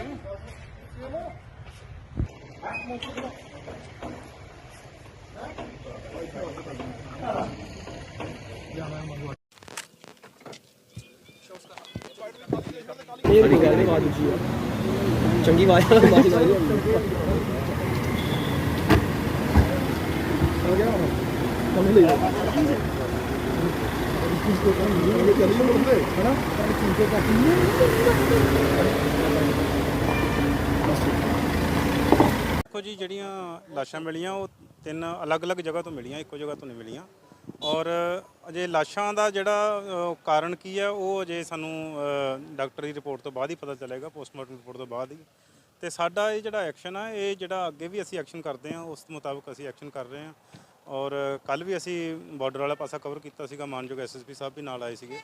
ਇਹ ਬੜੀ ਗੱਲ ਆਵਾਜ਼ ਉੱਚੀ ਆ ਚੰਗੀ ਆਵਾਜ਼ ਆਵਾਜ਼ ਆਵਾਜ਼ ਹੋ ਗਿਆ ਕੰਮ ਲੈ ਦੇਖੋ ਜੀ ਜਿਹੜੀਆਂ ਲਾਸ਼ਾਂ ਮਿਲੀਆਂ ਉਹ ਤਿੰਨ ਅਲੱਗ-ਅਲੱਗ ਜਗ੍ਹਾ ਤੋਂ ਮਿਲੀਆਂ ਇੱਕੋ ਜਗ੍ਹਾ ਤੋਂ ਨਹੀਂ ਮਿਲੀਆਂ। ਔਰ ਅਜੇ ਲਾਸ਼ਾਂ ਦਾ ਜਿਹੜਾ ਅ, ਕਾਰਨ ਕੀ ਹੈ ਉਹ ਅਜੇ ਸਾਨੂੰ ਅ, ਡਾਕਟਰੀ ਰਿਪੋਰਟ ਤੋਂ ਬਾਅਦ ਹੀ ਪਤਾ ਚੱਲੇਗਾ ਪੋਸਟਮਾਰਟਮ ਰਿਪੋਰਟ ਤੋਂ ਬਾਅਦ ਹੀ। ਤੇ ਸਾਡਾ ਇਹ ਜਿਹੜਾ ਐਕਸ਼ਨ ਆ ਇਹ ਜਿਹੜਾ ਅੱਗੇ ਵੀ ਅਸੀਂ ਐਕਸ਼ਨ ਕਰਦੇ ਹਾਂ ਉਸ ਮੁਤਾਬਕ ਅਸੀਂ ਐਕਸ਼ਨ ਕਰ ਰਹੇ ਹਾਂ। ਔਰ ਕੱਲ ਵੀ ਅਸੀਂ ਬਾਰਡਰ ਵਾਲਾ ਪਾਸਾ ਕਵਰ ਕੀਤਾ ਸੀਗਾ ਮਾਨਯੋਗ ਐਸਐਸਪੀ ਸਾਹਿਬ ਵੀ ਨਾਲ ਆਏ ਸੀਗੇ।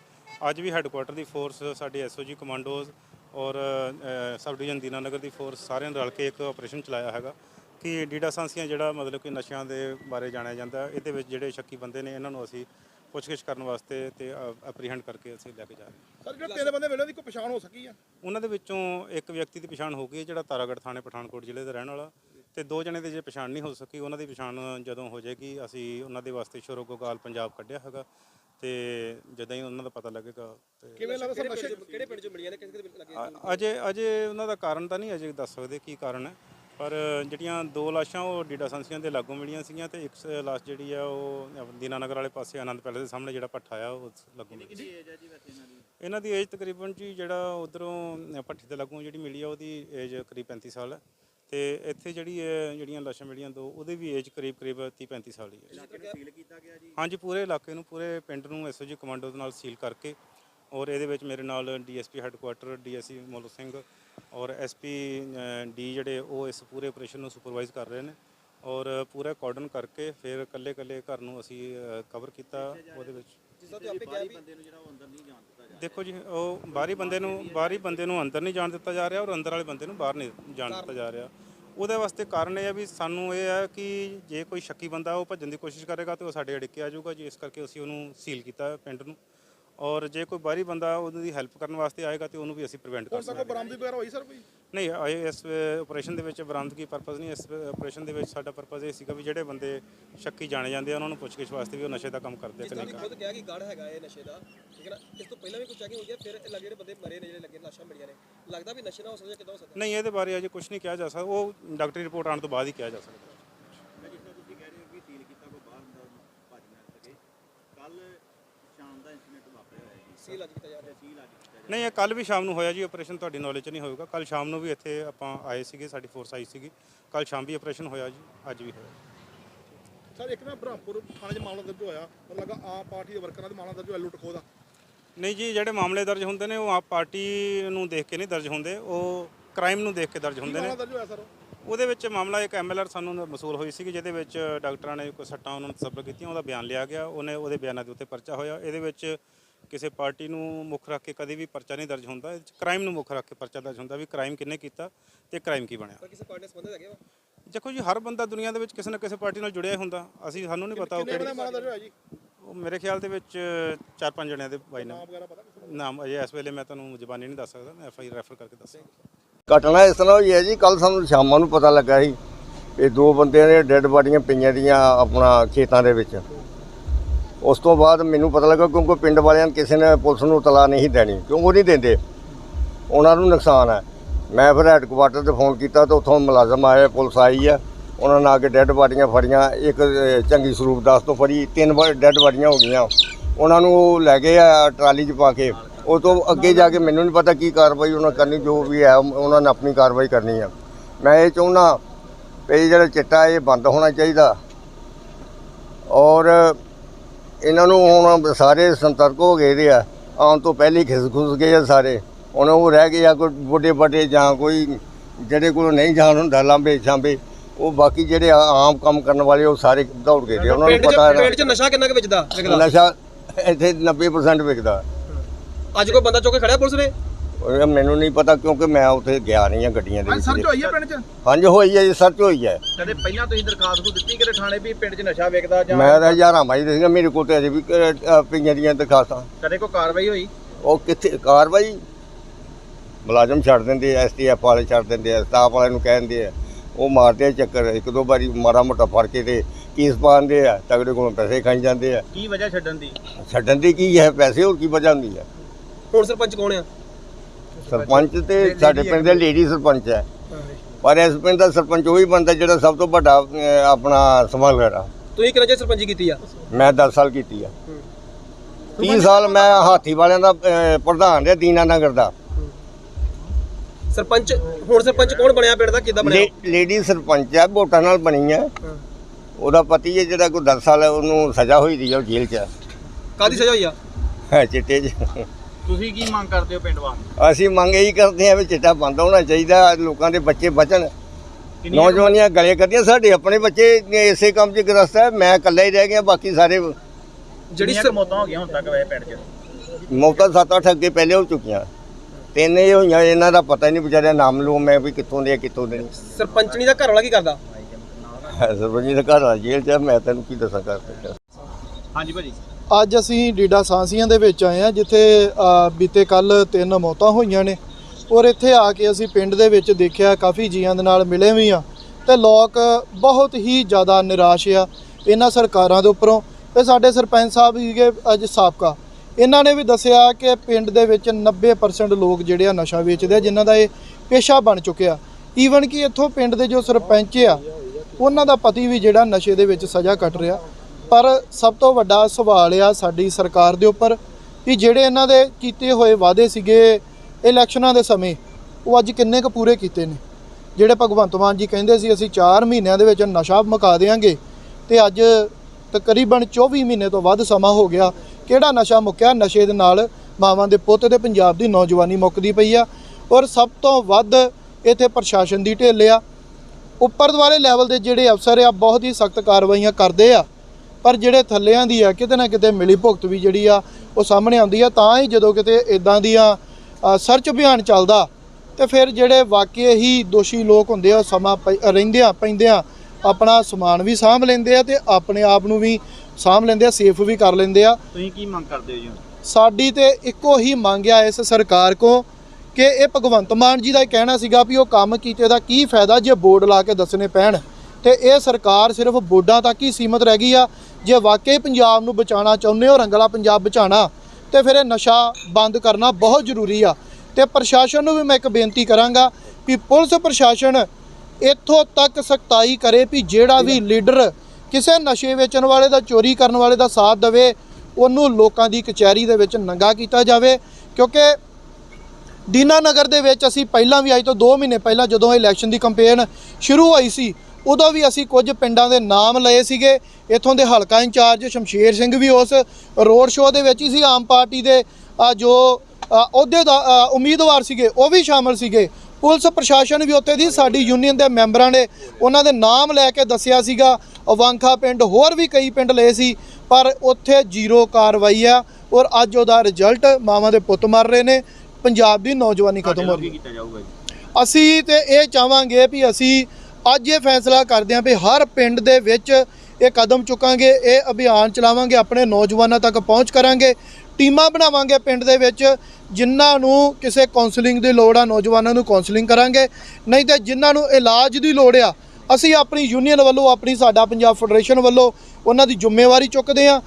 ਅੱਜ ਵੀ ਹੈੱਡਕੁਆਟਰ ਦੀ ਫੋਰਸ ਸਾਡੇ ਐਸਓਜੀ ਕਮਾਂਡੋਜ਼ ਔਰ ਸਬ ਡਿਵੀਜ਼ਨ ਦੀਨਾਨਗਰ ਦੀ ਫੋਰਸ ਸਾਰਿਆਂ ਨੇ ਰਲ ਕੇ ਇੱਕ ਆਪਰੇਸ਼ਨ ਚਲਾਇਆ ਹੈਗਾ ਕਿ ਡੀਡਾ ਸਾਂਸੀਆਂ ਜਿਹੜਾ ਮਤਲਬ ਕਿ ਨਸ਼ਿਆਂ ਦੇ ਬਾਰੇ ਜਾਣਿਆ ਜਾਂਦਾ ਇਹਦੇ ਵਿੱਚ ਜਿਹੜੇ ਸ਼ੱਕੀ ਬੰਦੇ ਨੇ ਇਹਨਾਂ ਨੂੰ ਅਸੀਂ ਪੁੱਛਗਿੱਛ ਕਰਨ ਵਾਸਤੇ ਤੇ ਐਪਰੀਹੈਂਡ ਕਰਕੇ ਅਸੀਂ ਲੈ ਕੇ ਜਾ ਰਹੇ ਹਾਂ। ਸਰ ਜਿਹੜੇ ਤਿੰਨ ਬੰਦੇ ਮਿਲੇ ਦੀ ਕੋਈ ਪਛਾਣ ਹੋ ਸਕੀ ਆ? ਉਹਨਾਂ ਦੇ ਵਿੱਚੋਂ ਇੱਕ ਵਿਅਕਤੀ ਦੀ ਪਛਾਣ ਹੋ ਗਈ ਹੈ ਜਿਹੜਾ ਤਾਰਾਗੜ੍ਹ ਥਾਣੇ ਪਠਾਨਕੋਟ ਜ਼ਿਲ੍ਹੇ ਦਾ ਰਹਿਣ ਵਾਲਾ। ਤੇ ਦੋ ਜਣੇ ਦੀ ਜੇ ਪਛਾਣ ਨਹੀਂ ਹੋ ਸਕੀ ਉਹਨਾਂ ਦੀ ਪਛਾਣ ਜਦੋਂ ਹੋ ਜਾਏਗੀ ਅਸੀਂ ਉਹਨਾਂ ਦੇ ਵਾਸਤੇ ਸ਼ੁਰੂ ਗੋਗਾਲ ਪੰਜਾਬ ਕੱਢਿਆ ਹੈਗਾ ਤੇ ਜਦੋਂ ਹੀ ਉਹਨਾਂ ਦਾ ਪਤਾ ਲੱਗੇਗਾ ਤੇ ਕਿਵੇਂ ਲੱਗਦਾ ਸਰ ਨਸ਼ੇ ਕਿਹੜੇ ਪਿੰਡ ਚੋਂ ਮਿਲੀਆਂ ਨੇ? ਕਿਸੇ ਕਿਤੇ ਲੱਗੇ ਅਜੇ ਅਜੇ ਉਹਨਾਂ ਦਾ ਕਾਰਨ ਤਾਂ ਨਹੀਂ ਅਜੇ ਦੱਸ ਸਕਦੇ ਕੀ ਕਾਰਨ ਹੈ। ਪਰ ਜਿਹੜੀਆਂ ਦੋ ਲਾਸ਼ਾਂ ਉਹ ਡੀਡਾ ਸੰਸੀਆਂ ਦੇ ਲਾਗੋਂ ਮਿਲੀਆਂ ਸੀਗੀਆਂ ਤੇ ਇੱਕ ਲਾਸ਼ ਜਿਹੜੀ ਆ ਉਹ ਦੀਨਾਨਗਰ ਵਾਲੇ ਪਾਸੇ ਆਨੰਦ ਪੈਲੇਸ ਦੇ ਸਾਹਮਣੇ ਜਿਹੜਾ ਪੱਠਾ ਆ ਉਹ ਲਾਗੋਂ ਮਿਲੀ। ਸੀ ਇਹਨਾਂ ਦੀ? ਏਜ ਤਕਰੀਬਨ ਜੀ ਜਿਹੜਾ ਉਧਰੋਂ ਭੱਠੀ ਦੇ ਲਾਗੋਂ ਜਿਹੜੀ ਮਿਲੀ ਆ ਉਹਦੀ ਏਜ ਕਰੀਬ 35 ਸਾਲ ਹੈ। ਤੇ ਇੱਥੇ ਜਿਹੜੀ ਇਹ ਜਿਹੜੀਆਂ ਲਾਸ਼ਾਂ ਮਿਲੀਆਂ ਦੋ ਉਹਦੀ ਵੀ ਏਜ ਕਰੀਬ ਕਰੀਬ 30 35 ਸਾਲ ਹੀ ਹੈ। ਹਾਂਜੀ ਪੂਰੇ ਇਲਾਕੇ ਨੂੰ ਪੂਰੇ ਪਿੰਡ ਨੂੰ ਐਸਓਜੀ ਕਮਾਂਡੋ ਦੇ ਨਾਲ ਸੀਲ ਕਰਕੇ ਔਰ ਇਹਦੇ ਵਿੱਚ ਮੇਰੇ ਨਾਲ DSP headquarter DSC Molu Singh ਔਰ ਐਸਪੀ ਡੀ ਜਿਹੜੇ ਉਹ ਇਸ ਪੂਰੇ ਆਪਰੇਸ਼ਨ ਨੂੰ ਸੁਪਰਵਾਈਜ਼ ਕਰ ਰਹੇ ਨੇ ਔਰ ਪੂਰਾ ਕਾਰਡਨ ਕਰਕੇ ਫਿਰ ਇਕੱਲੇ ਇਕੱਲੇ ਘਰ ਨੂੰ ਅਸੀਂ ਕਵਰ ਕੀਤਾ ਉਹਦੇ ਵਿੱਚ। ਦੇਖੋ ਜੀ ਉਹ ਬਾਹਰੀ ਬੰਦੇ ਨੂੰ ਬਾਹਰੀ ਬੰਦੇ ਨੂੰ ਅੰਦਰ ਨਹੀਂ ਜਾਣ ਦਿੱਤਾ ਜਾ ਰਿਹਾ ਔਰ ਅੰਦਰ ਵਾਲੇ ਬੰਦੇ ਨੂੰ ਬਾਹਰ ਨਹੀਂ ਜਾਣ ਦਿੱਤਾ ਜਾ ਰਿਹਾ। ਉਹਦੇ ਵਾਸਤੇ ਕਾਰਨ ਇਹ ਹੈ ਵੀ ਸਾਨੂੰ ਇਹ ਹੈ ਕਿ ਜੇ ਕੋਈ ਸ਼ੱਕੀ ਬੰਦਾ ਉਹ ਭੱਜਣ ਦੀ ਕੋਸ਼ਿਸ਼ ਕਰੇਗਾ ਤੇ ਉਹ ਸਾਡੇ ਅੜਿੱਕੇ ਆ ਜਾਊਗਾ ਜੀ। ਇਸ ਕਰਕੇ ਅਸੀਂ ਉਹਨੂੰ ਸੀਲ ਕੀਤਾ ਪਿੰਡ ਨੂੰ। ਔਰ ਜੇ ਕੋਈ ਬਾਹਰੀ ਬੰਦਾ ਉਹਦੀ ਹੈਲਪ ਕਰਨ ਵਾਸਤੇ ਆਏਗਾ ਤੇ ਉਹਨੂੰ ਵੀ ਅਸੀਂ ਪ੍ਰੀਵੈਂਟ ਕਰ ਸਕਦੇ ਕੋਈ ਬਰਾਮਦੀ ਵਗੈਰਾ ਹੋਈ ਸਰ ਕੋਈ? ਨਹੀਂ ਇਹ ਇਸ ਆਪਰੇਸ਼ਨ ਦੇ ਵਿੱਚ ਬਰਾਮਦਗੀ ਪਰਪਸ ਨਹੀਂ ਇਸ ਆਪਰੇਸ਼ਨ ਦੇ ਵਿੱਚ ਸਾਡਾ ਪਰਪਸ ਇਹ ਸੀਗਾ ਵੀ ਜਿਹੜੇ ਬੰਦੇ ਸ਼ੱਕੀ ਜਾਣੇ ਜਾਂਦੇ ਆ ਉਹਨਾਂ ਨੂੰ ਪੁੱਛਗਿੱਛ ਵਾਸਤੇ ਵੀ ਉਹ ਨਸ਼ੇ ਦਾ ਕੰਮ ਕਰਦੇ ਕਿ ਨਹੀਂ ਕਰਦੇ ਖੁਦ ਕਿਹਾ ਕਿ ਗੜ ਹੈਗਾ ਇਹ ਨਸ਼ੇ ਦਾ ਠੀਕ ਹੈ ਨਾ? ਇਸ ਤੋਂ ਪਹਿਲਾਂ ਵੀ ਕੁਝ ਚੈਕਿੰਗ ਹੋ ਗਿਆ ਫਿਰ ਇਹ ਲੱਗੇ ਜਿਹੜੇ ਬੰਦੇ ਮਰੇ ਨੇ ਜਿਹੜੇ ਲੱਗੇ ਲਾਸ਼ਾਂ ਮਿਲੀਆਂ ਨੇ। ਲੱਗਦਾ ਵੀ ਨਸ਼ੇ ਨਾਲ ਹੋ ਸਕਦਾ ਕਿਦਾਂ ਹੋ ਸਕਦਾ? ਨਹੀਂ ਇਹਦੇ ਬਾਰੇ ਅਜੇ ਕੁਝ ਨਹੀਂ ਕਿਹਾ ਜਾ ਸਕਦਾ ਉਹ ਡਾਕਟਰੀ ਰਿਪੋਰਟ ਆਉਣ ਤੋਂ ਬਾਅਦ ਹੀ ਕਿਹਾ ਜਾ ਸਕਦਾ। ਸੀਲ ਅੱਜ ਕੀਤਾ ਜਾ ਰਿਹਾ? ਸੀਲ ਨਹੀਂ ਇਹ ਕੱਲ ਵੀ ਸ਼ਾਮ ਨੂੰ ਹੋਇਆ ਜੀ ਆਪਰੇਸ਼ਨ ਤੁਹਾਡੀ ਨੌਲੇਜ 'ਚ ਨਹੀਂ ਹੋਊਗਾ ਕੱਲ ਸ਼ਾਮ ਨੂੰ ਵੀ ਇੱਥੇ ਆਪਾਂ ਆਏ ਸੀਗੇ ਸਾਡੀ ਫੋਰਸ ਆਈ ਸੀਗੀ। ਕੱਲ ਸ਼ਾਮ ਵੀ ਆਪਰੇਸ਼ਨ ਹੋਇਆ ਜੀ ਅੱਜ ਵੀ ਹੋਇਆ। ਸਰ ਇੱਕ ਨਾ ਬ੍ਰਹਮਪੁਰ ਥਾਣੇ 'ਚ ਮਾਮਲਾ ਦਰਜ ਹੋਇਆ। ਪਰ ਲੱਗਾ ਆਮ ਪਾਰਟੀ ਦੇ ਵਰਕਰਾਂ ਦਾ ਮਾਮਲਾ ਦਰਜ ਹੋਇਆ ਲੁੱਟ ਖੋਹ ਦਾ। ਨਹੀਂ ਜੀ ਜਿਹੜੇ ਮਾਮਲੇ ਦਰਜ ਹੁੰਦੇ ਨੇ ਉਹ ਆਪ ਪਾਰਟੀ ਨੂੰ ਦੇਖ ਕੇ ਨਹੀਂ ਦਰਜ ਹੁੰਦੇ। ਉਹ ਕ੍ਰਾਈਮ ਨੂੰ ਦੇਖ ਕੇ ਦਰਜ ਹੁੰਦੇ ਨੇ। ਮਾਮਲਾ ਦਰਜ ਹੋਇਆ ਸਰ? ਉਹਦੇ ਵਿੱਚ ਮਾਮਲਾ ਇੱਕ ਐਮਐਲਆਰ ਸਾਨੂੰ ਮਸੂਲ ਹੋਈ ਸੀ ਜਿਹਦੇ ਵਿੱਚ ਡਾਕਟਰਾਂ ਨੇ ਕੋਈ ਸੱਟਾਂ ਉਹਨਾਂ ਨੂੰ ਸਬਰ ਕੀਤੀਆਂ ਉਹਦਾ ਬਿਆਨ ਲਿਆ ਗਿਆ। ਉਹਨੇ ਉਹਦੇ ਬਿਆਨਾਂ ਦੇ ਉੱਤੇ ਪਰਚਾ ਹੋਇਆ। ਇਹਦੇ ਵਿੱਚ ਕਿਸੇ ਪਾਰਟੀ ਨੂੰ ਮੁੱਖ ਰੱਖ ਕੇ ਕਦੇ ਵੀ ਪਰਚਾ ਨਹੀਂ ਦਰਜ ਹੁੰਦਾ ਕ੍ਰਾਈਮ ਨੂੰ ਮੁੱਖ ਰੱਖ ਕੇ ਪਰਚਾ ਦਰਜ ਹੁੰਦਾ ਵੀ ਕ੍ਰਾਈਮ ਕਿੰਨੇ ਕੀਤਾ ਤੇ ਕ੍ਰਾਈਮ ਕੀ ਬਣਿਆ। ਪਰ ਕਿਸੇ ਪਾਰਟੀ ਨਾਲ ਸੰਬੰਧਿਤ ਹੈਗੇ ਵਾ ਦੇਖੋ ਜੀ ਹਰ ਬੰਦਾ ਦੁਨੀਆ ਦੇ ਵਿੱਚ ਕਿਸੇ ਨਾ ਕਿਸੇ ਪਾਰਟੀ ਨਾਲ ਜੁੜਿਆ ਹੀ ਹੁੰਦਾ ਅਸੀਂ ਸਾਨੂੰ ਨਹੀਂ ਪਤਾ ਉਹ ਕਿਹੜੀ ਉਹ ਮੇਰੇ ਖਿਆਲ ਦੇ ਵਿੱਚ ਚਾਰ ਪੰਜ ਜਣਿਆਂ ਦੇ ਬਾਈ ਨਾਮ ਨੂੰ? ਨਾਮ ਅਜੇ ਇਸ ਵੇਲੇ ਮੈਂ ਤੁਹਾਨੂੰ ਜ਼ਬਾਨੀ ਨਹੀਂ ਦੱਸ ਸਕਦਾ ਮੈਂ ਐਫ ਆਈ ਰੈਫਰ ਕਰਕੇ ਦੱਸਾਂਗਾ। ਘਟਨਾ ਇਸ ਤਰ੍ਹਾਂ ਹੋਈ ਹੈ ਜੀ ਕੱਲ ਸਾਨੂੰ ਸ਼ਾਮਾਂ ਨੂੰ ਪਤਾ ਲੱਗਾ ਸੀ ਇਹ ਦੋ ਬੰਦਿਆਂ ਦੇ ਡੈੱਡ ਬਾਡੀਆਂ ਪਈਆਂ ਦੀਆਂ ਆਪਣਾ ਖੇਤਾਂ ਦੇ ਵਿੱਚ। ਉਸ ਤੋਂ ਬਾਅਦ ਮੈਨੂੰ ਪਤਾ ਲੱਗਾ ਕਿਉਂਕਿ ਪਿੰਡ ਵਾਲਿਆਂ ਨੇ ਕਿਸੇ ਨੇ ਪੁਲਿਸ ਨੂੰ ਤਲਾ ਨਹੀਂ ਦੇਣੀ, ਕਿਉਂ ਉਹ ਨਹੀਂ ਦਿੰਦੇ? ਉਹਨਾਂ ਨੂੰ ਨੁਕਸਾਨ ਹੈ। ਮੈਂ ਫਿਰ ਹੈੱਡਕੁਆਟਰ ਤੇ ਫੋਨ ਕੀਤਾ ਤਾਂ ਉੱਥੋਂ ਮੁਲਾਜ਼ਮ ਆਏ, ਪੁਲਿਸ ਆਈ ਆ। ਉਹਨਾਂ ਨੇ ਆ ਕੇ ਡੈੱਡ ਬਾਡੀਆਂ ਫੜੀਆਂ, ਇੱਕ ਚੰਗੀ ਸਰੂਪ ਦਾਸ ਤੋਂ ਫੜੀ, ਤਿੰਨ ਵਾਰ ਡੈੱਡ ਬਾਡੀਆਂ ਹੋ ਗਈਆਂ। ਉਹਨਾਂ ਨੂੰ ਲੈ ਗਏ ਆ ਟਰਾਲੀ 'ਚ ਪਾ ਕੇ। ਉਹ ਤੋਂ ਅੱਗੇ ਜਾ ਕੇ ਮੈਨੂੰ ਨਹੀਂ ਪਤਾ ਕੀ ਕਾਰਵਾਈ ਉਹਨਾਂ ਕਰਨੀ, ਜੋ ਵੀ ਹੈ ਉਹਨਾਂ ਨੇ ਆਪਣੀ ਕਾਰਵਾਈ ਕਰਨੀ ਆ। ਮੈਂ ਇਹ ਚਾਹੁੰਦਾ ਵੀ ਇਹ ਜਿਹੜਾ ਚਿੱਟਾ, ਇਹ ਬੰਦ ਹੋਣਾ ਚਾਹੀਦਾ। ਔਰ ਇਹਨਾਂ ਨੂੰ ਹੁਣ ਸਾਰੇ ਸੰਤਰਕ ਹੋ ਗਏ ਦੇ ਆ ਆਉਣ ਤੋਂ ਪਹਿਲੇ ਖਿਸ ਖੁਸ ਗਏ ਆ ਸਾਰੇ। ਹੁਣ ਉਹ ਰਹਿ ਗਏ ਆ ਕੋਈ ਵੱਡੇ ਵੱਡੇ ਜਾਂ ਕੋਈ ਜਿਹੜੇ ਕੋਲ ਨਹੀਂ ਜਾਣ ਹੁੰਦਾ ਲਾਂਬੇ ਛਾਂਬੇ ਉਹ ਬਾਕੀ ਜਿਹੜੇ ਆਮ ਕੰਮ ਕਰਨ ਵਾਲੇ ਉਹ ਸਾਰੇ ਦੌੜ ਗਏ ਦੇ। ਉਹਨਾਂ ਨੂੰ ਪਤਾ ਹੈ ਪਿੰਡ 'ਚ ਨਸ਼ਾ ਕਿੰਨਾ ਕੁ ਵਿਕਦਾ ਵਿਕਦਾ? ਨਸ਼ਾ ਇੱਥੇ 90% ਵਿਕਦਾ। ਅੱਜ ਕੋਈ ਬੰਦਾ ਚੁੱਕ ਕੇ ਖੜਿਆ ਪੁਲਿਸ ਨੇ? ਉਹ ਮੈਨੂੰ ਨਹੀਂ ਪਤਾ ਕਿਉਂਕਿ ਮੈਂ ਉੱਥੇ ਗਿਆ ਨਹੀਂ ਆ ਗੱਡੀਆਂ ਦੇ ਵਿੱਚ ਸਰਚ ਹੋਈ ਹੈ ਪਿੰਡ 'ਚ? ਹਾਂਜੀ ਹੋਈ ਹੈ ਜੀ ਸਰਚ ਹੋਈ ਹੈ ਕਦੇ ਪਹਿਲਾਂ ਤੁਸੀਂ ਦਰਖਾਸਤ ਕੋ ਦਿੱਤੀ ਕਿਤੇ ਥਾਣੇ ਵੀ ਪਿੰਡ 'ਚ ਨਸ਼ਾ ਵੇਚਦਾ ਜਾਂ ਮੈਂ ਤਾਂ ਹਜ਼ਾਰਾਂ ਮਾਈ ਸੀਗਾ ਮੇਰੇ ਕੋਲ ਤੇ ਅਜੇ ਵੀ ਕ- ਪਈਆਂ ਦੀਆਂ ਦਿਖਾਸਾਂ ਕਦੇ ਕੋਈ ਕਾਰਵਾਈ ਹੋਈ? ਉਹ ਕਿੱਥੇ ਕਾਰਵਾਈ? ਮੁਲਾਜ਼ਮ ਛੱਡ ਦਿੰਦੇ ਆ ਐਸਟੀਐਫ ਵਾਲੇ ਛੱਡ ਦਿੰਦੇ ਆ ਸਟਾਫ ਵਾਲਿਆਂ ਨੂੰ ਕਹਿੰਦੇ ਆ। ਉਹ ਮਾਰਦੇ ਆ ਚੱਕਰ ਇੱਕ ਦੋ ਵਾਰੀ ਮਾੜਾ ਮੋਟਾ ਫੜ ਕੇ ਤੇ ਕੇਸ ਪਾਉਂਦੇ ਆ ਤਗੜੇ ਕੋਲੋਂ ਪੈਸੇ ਖਾਈ ਜਾਂਦੇ ਆ। ਕੀ ਵਜ੍ਹਾ ਛੱਡਣ ਦੀ? ਛੱਡਣ ਦੀ ਕੀ ਹੈ ਪੈਸੇ ਹੋਰ ਕੀ ਵਜ੍ਹਾ ਹੁੰਦੀ ਹੈ ਹੁਣ ਸਰਪੰਚ ਕੌਣ ਆ? ਸਰਪੰਚ ਤੇ ਸਾਡੇ ਪਿੰਡ ਦੇ ਲੇਡੀ ਸਰਪੰਚ ਹੈ। ਪਰ ਇਸ ਪਿੰਡ ਦਾ ਸਰਪੰਚ ਉਹੀ ਬੰਦਾ ਜਿਹੜਾ ਸਭ ਤੋਂ ਵੱਡਾ ਅਹ, ਆਪਣਾ ਸੰਭਾਲਰ ਆ ਤੁਸੀਂ ਕਿੰਨਾ ਚਿਰ ਸਰਪੰਚੀ ਕੀਤੀ ਆ? ਮੈਂ 10 ਸਾਲ ਕੀਤੀ ਆ। 30 ਸਾਲ ਮੈਂ ਹਾਥੀ ਵਾਲਿਆਂ ਦਾ ਅਹ, ਪ੍ਰਧਾਨ ਰਿਹਾ ਦੀਨਾ ਨਗਰ ਦਾ। ਸਰਪੰਚ ਹੁਣ ਸਰਪੰਚ ਕੌਣ ਬਣਿਆ ਪਿੰਡ ਦਾ? ਕਿੱਦਾਂ ਬਣਿਆ? ਲੇ- ਲੇਡੀ ਸਰਪੰਚ ਹੈ ਵੋਟਾਂ ਨਾਲ ਬਣੀ ਹੈ। ਹਾਂ। ਉਹਦਾ ਪਤੀ ਹੈ ਜਿਹੜਾ ਕੋਈ 10 ਸਾਲ ਉਹਨੂੰ ਸਜ਼ਾ ਹੋਈ ਦੀ ਆ ਉਹ ਜੇਲ੍ਹ 'ਚ। ਕਾਦੀ ਸਜ਼ਾ ਹੋਈ ਆ? ਹੈ ਚਿੱਟੇ 'ਚ। ਤੁਸੀਂ ਕੀ ਮੰਗ ਕਰਦੇ ਹੋ ਪਿੰਡ ਵਾਸਤੇ? ਅਸੀਂ ਮੰਗ ਇਹੀ ਕਰਦੇ ਆ ਵੀ ਚਿੱਟਾ ਬੰਦ ਹੋਣਾ ਚਾਹੀਦਾ ਲੋਕਾਂ ਦੇ ਬੱਚੇ ਬਚਣ। ਨੌਜਵਾਨੀਆਂ ਗਲੇ ਕਰਦੀਆਂ ਸਾਡੇ ਆਪਣੇ ਬੱਚੇ ਇਸੇ ਕੰਮ 'ਚ ਗ੍ਰਸਤ ਹੈ ਮੈਂ ਇਕੱਲਾ ਹੀ ਰਹਿ ਗਿਆ ਬਾਕੀ ਸਾਰੇ ਜਿਹੜੀ ਮੌਤਾਂ ਹੋ ਗਈਆਂ ਹੁਣ ਤੱਕ ਵੈਸੇ ਪਿੰਡ 'ਚ? ਮੌਤਾਂ ਸੱਤ ਅੱਠ ਅੱਗੇ ਪਹਿਲੇ ਹੋ ਚੁੱਕੀਆਂ। ਤਿੰਨ ਇਹ ਹੋਈਆਂ ਇਹਨਾਂ ਦਾ ਪਤਾ ਹੀ ਨਹੀਂ ਵਿਚਾਰਿਆ ਨਾਮ ਲੂ ਮੈਂ ਵੀ ਕਿੱਥੋਂ ਦੇ ਕਿੱਥੋਂ ਦੇ ਨਹੀਂ। ਸਰਪੰਚਣੀ ਦਾ ਘਰ ਵਾਲਾ ਕੀ ਕਰਦਾ? ਸਰਪੰਚ ਦਾ ਘਰ ਆ ਜੇਲ੍ਹ 'ਚ ਮੈਂ ਤੈਨੂੰ ਕੀ ਦੱਸਾਂ ਕਰਦੇ ਹਾਂਜੀ ਭਾਜੀ। ਅੱਜ ਅਸੀਂ ਡੀਡਾ ਸਾਂਸੀਆਂ ਦੇ ਵਿੱਚ ਆਏ ਆ ਜਿੱਥੇ ਬੀਤੇ ਕੱਲ ਤਿੰਨ ਮੌਤਾਂ ਹੋਈਆਂ ਨੇ। ਔਰ ਇੱਥੇ ਆ ਕੇ ਅਸੀਂ ਪਿੰਡ ਦੇ ਵਿੱਚ ਦੇਖਿਆ, ਕਾਫੀ ਜੀਆਂ ਦੇ ਨਾਲ ਮਿਲੇ ਵੀ ਆ ਤੇ ਲੋਕ ਬਹੁਤ ਹੀ ਜ਼ਿਆਦਾ ਨਿਰਾਸ਼ ਆ ਇਹਨਾਂ ਸਰਕਾਰਾਂ ਦੇ ਉੱਪਰੋਂ। ਤੇ ਸਾਡੇ ਸਰਪੰਚ ਸਾਹਿਬ ਸੀਗੇ ਅੱਜ ਸਾਬਕਾ। ਇਹਨਾਂ ਨੇ ਵੀ ਦੱਸਿਆ ਕਿ ਪਿੰਡ ਦੇ ਵਿੱਚ 90% ਲੋਕ ਜਿਹੜੇ ਆ ਨਸ਼ਾ ਵੇਚਦੇ ਆ, ਜਿਨ੍ਹਾਂ ਦਾ ਇਹ ਪੇਸ਼ਾ ਬਣ ਚੁੱਕਿਆ। ਈਵਨ ਕਿ ਇੱਥੋਂ ਪਿੰਡ ਦੇ ਜੋ ਸਰਪੰਚ ਆ, ਉਹਨਾਂ ਦਾ ਪਤੀ ਵੀ ਜਿਹੜਾ ਨਸ਼ੇ ਦੇ ਵਿੱਚ ਸਜ਼ਾ ਕੱਟ ਰਿਹਾ। ਪਰ ਸਭ ਤੋਂ ਵੱਡਾ ਸਵਾਲ ਆ ਸਾਡੀ ਸਰਕਾਰ ਦੇ ਉੱਪਰ ਕਿ ਜਿਹੜੇ ਇਹਨਾਂ ਦੇ ਕੀਤੇ ਹੋਏ ਵਾਅਦੇ ਸੀਗੇ ਇਲੈਕਸ਼ਨਾਂ ਦੇ ਸਮੇਂ, ਉਹ ਅੱਜ ਕਿੰਨੇ ਕੁ ਪੂਰੇ ਕੀਤੇ ਨੇ? ਜਿਹੜੇ ਭਗਵੰਤ ਮਾਨ ਜੀ ਕਹਿੰਦੇ ਸੀ, ਅਸੀਂ 4 ਮਹੀਨਿਆਂ ਦੇ ਵਿੱਚ ਨਸ਼ਾ ਮੁਕਾ ਦੇਵਾਂਗੇ ਤੇ ਅੱਜ ਤਕਰੀਬਨ 24 ਮਹੀਨੇ ਤੋਂ ਵੱਧ ਸਮਾਂ ਹੋ ਗਿਆ। ਕਿਹੜਾ ਨਸ਼ਾ ਮੁੱਕਿਆ? ਨਸ਼ੇ ਦੇ ਨਾਲ ਮਾਵਾਂ ਦੇ ਪੁੱਤ ਤੇ ਪੰਜਾਬ ਦੀ ਨੌਜਵਾਨੀ ਮੁੱਕਦੀ ਪਈ ਆ ਔਰ ਸਭ ਤੋਂ ਵੱਧ ਇੱਥੇ ਪ੍ਰਸ਼ਾਸਨ ਦੀ ਢਿੱਲ ਆ। ਉੱਪਰ ਦੁਆਲੇ ਲੈਵਲ ਦੇ ਜਿਹੜੇ ਅਫਸਰ ਆ, ਬਹੁਤ ਹੀ ਸਖਤ ਕਾਰਵਾਈਆਂ ਕਰਦੇ ਆ। ਪਰ ਜਿਹੜੇ ਥੱਲਿਆਂ ਦੀ ਆ ਕਿਤੇ ਨਾ ਕਿਤੇ ਮਿਲੀ ਭੁਗਤ ਵੀ ਜਿਹੜੀ ਆ ਉਹ ਸਾਹਮਣੇ ਆਉਂਦੀ ਆ। ਤਾਂ ਹੀ ਜਦੋਂ ਕਿਤੇ ਇਦਾਂ ਦੀਆਂ ਸਰਚ ਅਭਿਆਨ ਚੱਲਦਾ ਤੇ ਫਿਰ ਜਿਹੜੇ ਵਾਕਿਆ ਹੀ ਦੋਸ਼ੀ ਲੋਕ ਹੁੰਦੇ ਆ ਉਹ ਸਮਾਂ ਰਹਿੰਦੇ ਆ ਪੈਂਦੇ ਆ ਆਪਣਾ ਸਮਾਨ ਵੀ ਸਾਂਭ ਲੈਂਦੇ ਆ ਤੇ ਆਪਣੇ ਆਪ ਨੂੰ ਵੀ ਸਾਂਭ ਲੈਂਦੇ ਆ ਸੇਫ ਵੀ ਕਰ ਲੈਂਦੇ ਆ। ਤੁਸੀਂ ਕੀ ਮੰਗ ਕਰਦੇ ਹੋ ਜੀ ਸਾਡੀ ਤੇ ਇੱਕੋ ਹੀ ਮੰਗਿਆ ਇਸ ਸਰਕਾਰ ਕੋ ਕਿ ਇਹ ਭਗਵੰਤ ਮਾਨ ਜੀ ਦਾ ਕਹਿਣਾ ਸੀਗਾ ਵੀ ਉਹ ਕੰਮ ਕੀਤੇ ਦਾ ਕੀ ਫਾਇਦਾ ਜੇ ਬੋਰਡ ਲਾ ਕੇ ਦੱਸਣੇ ਪੈਣ। ਤੇ ਇਹ ਸਰਕਾਰ ਸਿਰਫ ਬੋਰਡਾਂ ਤੱਕ ਹੀ ਸੀਮਤ ਰਹਿ ਗਈ ਆ ਜੇ ਵਾਕਈ ਪੰਜਾਬ ਨੂੰ ਬਚਾਉਣਾ ਚਾਹੁੰਦੇ ਹੋ ਰੰਗਲਾ ਪੰਜਾਬ ਬਚਾਉਣਾ ਤੇ ਫਿਰ ਇਹ ਨਸ਼ਾ ਬੰਦ ਕਰਨਾ ਬਹੁਤ ਜ਼ਰੂਰੀ ਆ। ਤੇ ਪ੍ਰਸ਼ਾਸਨ ਨੂੰ ਵੀ ਮੈਂ ਇੱਕ ਬੇਨਤੀ ਕਰਾਂਗਾ ਵੀ ਪੁਲਿਸ ਪ੍ਰਸ਼ਾਸਨ ਇੱਥੋਂ ਤੱਕ ਸਖਤਾਈ ਕਰੇ ਵੀ ਜਿਹੜਾ ਵੀ ਲੀਡਰ ਕਿਸੇ ਨਸ਼ੇ ਵੇਚਣ ਵਾਲੇ ਦਾ ਚੋਰੀ ਕਰਨ ਵਾਲੇ ਦਾ ਸਾਥ ਦੇਵੇ ਉਹਨੂੰ ਲੋਕਾਂ ਦੀ ਕਚਹਿਰੀ ਦੇ ਵਿੱਚ ਨੰਗਾ ਕੀਤਾ ਜਾਵੇ। ਕਿਉਂਕਿ ਦੀਨਾ ਨਗਰ ਦੇ ਵਿੱਚ ਅਸੀਂ ਪਹਿਲਾਂ ਵੀ ਅੱਜ ਤੋਂ 2 ਮਹੀਨੇ ਪਹਿਲਾਂ ਜਦੋਂ ਇਹ ਇਲੈਕਸ਼ਨ ਦੀ ਕੰਪੇਨ ਸ਼ੁਰੂ ਹੋਈ ਸੀ ਉਦੋਂ ਵੀ ਅਸੀਂ ਕੁਝ ਪਿੰਡਾਂ ਦੇ ਨਾਮ ਲਏ ਸੀਗੇ। ਇੱਥੋਂ ਦੇ ਹਲਕਾ ਇੰਚਾਰਜ ਸ਼ਮਸ਼ੇਰ ਸਿੰਘ ਵੀ ਉਸ ਰੋਡ ਸ਼ੋਅ ਦੇ ਵਿੱਚ ਹੀ ਸੀ। ਆਮ ਪਾਰਟੀ ਦੇ ਜੋ ਅਹੁਦੇ ਦਾ ਉਮੀਦਵਾਰ ਸੀਗੇ ਉਹ ਵੀ ਸ਼ਾਮਲ ਸੀਗੇ। ਪੁਲਿਸ ਪ੍ਰਸ਼ਾਸਨ ਵੀ ਉੱਥੇ ਦੀ ਸਾਡੀ ਯੂਨੀਅਨ ਦੇ ਮੈਂਬਰਾਂ ਨੇ ਉਹਨਾਂ ਦੇ ਨਾਮ ਲੈ ਕੇ ਦੱਸਿਆ ਸੀਗਾ। ਅਵਾਂਖਾ ਪਿੰਡ ਹੋਰ ਵੀ ਕਈ ਪਿੰਡ ਲਏ ਸੀ ਪਰ ਉੱਥੇ ਜ਼ੀਰੋ ਕਾਰਵਾਈ ਆ ਔਰ ਅੱਜ ਉਹਦਾ ਰਿਜ਼ਲਟ ਮਾਵਾਂ ਦੇ ਪੁੱਤ ਮਰ ਰਹੇ ਨੇ। ਪੰਜਾਬ ਦੀ ਨੌਜਵਾਨੀ ਖਤਮ ਹੋ ਰਹੀ ਅਸੀਂ ਤੇ ਇਹ ਚਾਹਾਂਗੇ ਵੀ ਅਸੀਂ ਅੱਜ ਇਹ ਫੈਸਲਾ ਕਰਦੇ ਹਾਂ ਵੀ ਹਰ ਪਿੰਡ ਦੇ ਵਿੱਚ ਇਹ ਕਦਮ ਚੁੱਕਾਂਗੇ, ਇਹ ਅਭਿਆਨ ਚਲਾਵਾਂਗੇ, ਆਪਣੇ ਨੌਜਵਾਨਾਂ ਤੱਕ ਪਹੁੰਚ ਕਰਾਂਗੇ, ਟੀਮਾਂ ਬਣਾਵਾਂਗੇ ਪਿੰਡ ਦੇ ਵਿੱਚ, ਜਿਨ੍ਹਾਂ ਨੂੰ ਕਿਸੇ ਕਾਉਂਸਲਿੰਗ ਦੀ ਲੋੜ ਆ, ਨੌਜਵਾਨਾਂ ਨੂੰ ਕਾਉਂਸਲਿੰਗ ਕਰਾਂਗੇ। ਨਹੀਂ ਤੇ ਜਿਨ੍ਹਾਂ ਨੂੰ ਇਲਾਜ ਦੀ ਲੋੜ ਆ, ਅਸੀਂ ਆਪਣੀ ਯੂਨੀਅਨ ਵੱਲੋਂ, ਆਪਣੀ ਸਾਡਾ ਪੰਜਾਬ ਫੈਡਰੇਸ਼ਨ ਵੱਲੋਂ ਉਹਨਾਂ ਦੀ ਜ਼ਿੰਮੇਵਾਰੀ ਚੁੱਕਦੇ ਆ